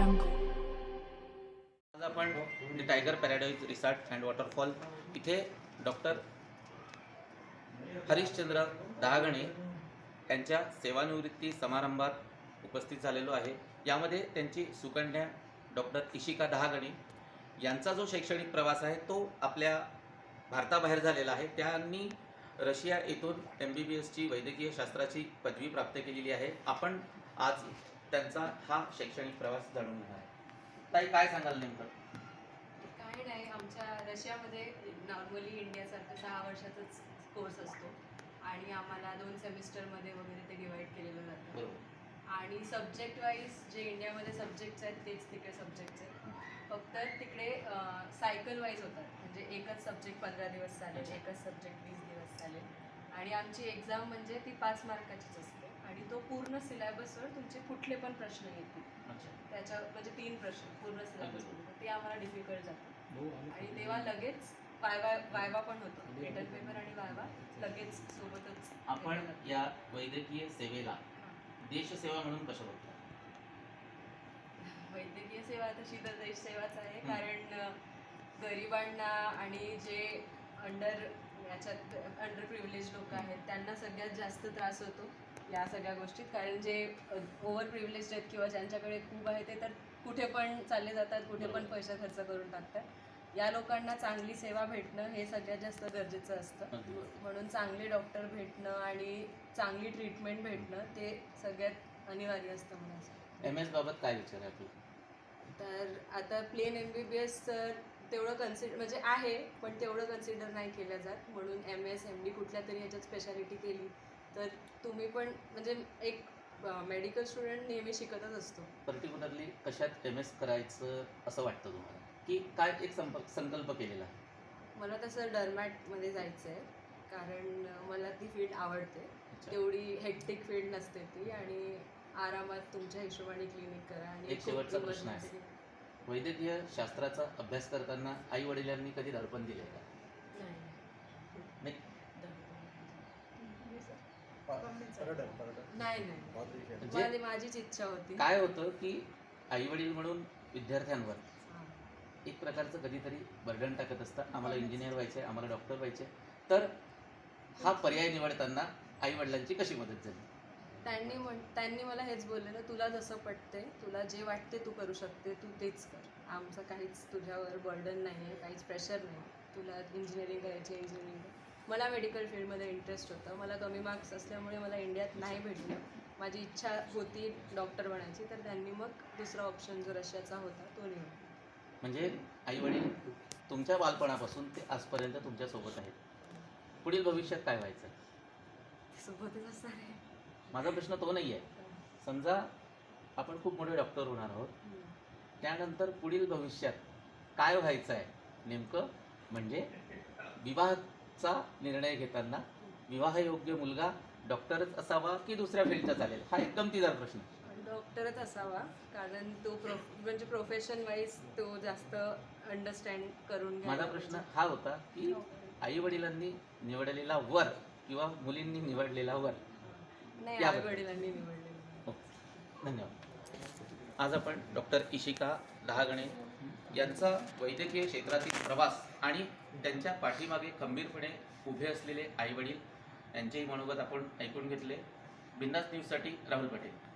आज आपण म्हणजे Tiger Paradise Resort and Waterfall इथे डॉक्टर हरिश्चंद्र दहागणे यांच्या सेवानिवृत्ती समारंभात उपस्थित झालेलो आहे. यामध्ये त्यांची सुकन्या डॉक्टर इशिका दहागणे यांचा जो शैक्षणिक प्रवास आहे तो आपल्या भारताबाहेर झालेला आहे. त्यांनी रशिया येथून एम बी बी एसची वैद्यकीय शास्त्राची पदवी प्राप्त केलेली आहे. आपण आज त्यांचा हा शैक्षणिक प्रवास जाणून घेणार आहे. ताई काय सांगाल नेमकं? काही नाही आमच्या रशियामध्ये नॉर्मली इंडियासारखं सहा वर्षाचाच कोर्स असतो. आणि आम्हाला दोन सेमिस्टरमध्ये वगैरे ते डिवाईड केलेलं जातं. आणि सब्जेक्ट वाईज जे इंडियामध्ये सब्जेक्ट्स आहेत तेच तिकडे सब्जेक्ट्स आहेत. फक्त तिकडे सायकल वाईज होतात. म्हणजे एकच सब्जेक्ट पंधरा दिवस चालेल एकच सब्जेक्ट वीस दिवस चालेल. आणि आमची एक्झाम म्हणजे ती पाच मार्काचीच असते. आणि तो पूर्ण सिलेबसवर तुमचे कुठले पण प्रश्न येतील. त्याच्या म्हणजे तीन प्रश्न पूर्ण सिलेबस ते आम्हाला डिफिकल्ट जातं. आणि तेव्हा लगेच वायवा वायवा पण होतो. रिटर्न पेपर आणि वायवा लगेच सोबतच आपण. या वैद्यकीय सेवेला हां. देशसेवा म्हणून कसं बघतो? वैद्यकीय सेवा तशी तर देश सेवाच आहे. कारण गरिबांना आणि जे अंडर याच्यात अंडर प्रिव्हिलेज लोक आहेत त्यांना सगळ्यात जास्त त्रास होतो. या सगळ्या गोष्टीत. कारण जे ओव्हर प्रिव्हिलेज आहेत किंवा ज्यांच्याकडे खूप आहे ते तर कुठे पण चालले जातात कुठे पण पैसा खर्च करून टाकतात. या लोकांना चांगली सेवा भेटणं हे सगळ्यात जास्त गरजेचं असतं. म्हणून चांगले डॉक्टर भेटणं आणि चांगली ट्रीटमेंट भेटणं ते सगळ्यात अनिवार्य असतं वाटतं. एम एस बाबत काय विचार आहे तर आता plain M B B S तर तेवढं कन्सिडर म्हणजे आहे पण तेवढं कन्सिडर नाही केलं जात. म्हणून एम एस एम डी कुठल्या तरी ह्याच्यात स्पेशालिटी केली. तर तुम्ही पण म्हणजे एक मेडिकल स्टुडंट नेहमी शिकतच असतो. पर्टिक्युलरली कशात एम एस करायचं असं वाटतं तुम्हाला? की काय एक संप संकल्प केलेला मला तसं डरमॅटमध्ये जायचं आहे कारण मला ती फील्ड आवडते. तेवढी हेक्टिक फील्ड नसते ती आणि आरामात तुमच्या हिशोबाने क्लिनिक करा आणि एक शेवटचा प्रश्न आहे. वैद्यकीय शास्त्राचा अभ्यास करताना आई वडिलांनी कधी दडपण दिले का? नाही. नाही नाही. म्हणजे माझी माझीच इच्छा होती. काय होतं की आई वडील म्हणून विद्यार्थ्यांवर हां. एक प्रकारचं कधीतरी बर्डन टाकत असतं आम्हाला इंजिनियर व्हायचं आहे आम्हाला डॉक्टर व्हायचे तर हा पर्याय निवडताना आई वडिलांची कशी मदत झाली? त्यांनी म्हण त्यांनी मला हेच बोललेलं तुला जसं पटते तुला जे वाटते तू करू शकते तू तेच कर. आमचं काहीच तुझ्यावर बर्डन नाही आहे काहीच प्रेशर नाही तुला इंजिनिअरिंग करायची इंजिनिअरिंग मला मेडिकल फील्डमध्ये इंटरेस्ट होतं. मला कमी मार्क्स असल्यामुळे मला इंडियात नाही भेटलं. माझी इच्छा होती डॉक्टर बनायची तर त्यांनी मग दुसरा ऑप्शन जो रशियाचा होता तो निवडला म्हणजे आई वडील तुमच्या बालपणापासून ते आजपर्यंत तुमच्यासोबत आहेत. पुढील भविष्यात काय व्हायचं? सोबतच असणार आहे. माझा प्रश्न तो नाही आहे समजा आपण खूप मोठे डॉक्टर होणार आहोत. हम्म. त्यानंतर पुढील भविष्यात काय व्हायचं आहे नेमकं म्हणजे विवाहाचा निर्णय घेताना विवाहयोग्य मुलगा डॉक्टरच असावा की दुसऱ्या फील्डचा चालेल हा एक गमतीदार प्रश्न. डॉक्टरच असावा कारण तो प्रो म्हणजे प्रोफेशन वाईज तो जास्त अंडरस्टँड करून माझा प्रश्न. हा होता की आई वडिलांनी निवडलेला वर किंवा मुलींनी निवडलेला वर नाही. आई वडिलांनी निवडलेलं. धन्यवाद आज आपण डॉक्टर इशिका दहागणे यांचा वैद्यकीय क्षेत्रातील प्रवास आणि त्यांच्या पाठीमागे खंबीरपणे उभे असलेले आईवडील यांचेही मनोगत आपण ऐकून घेतले. बिंदास न्यूजसाठी राहुल पटेल.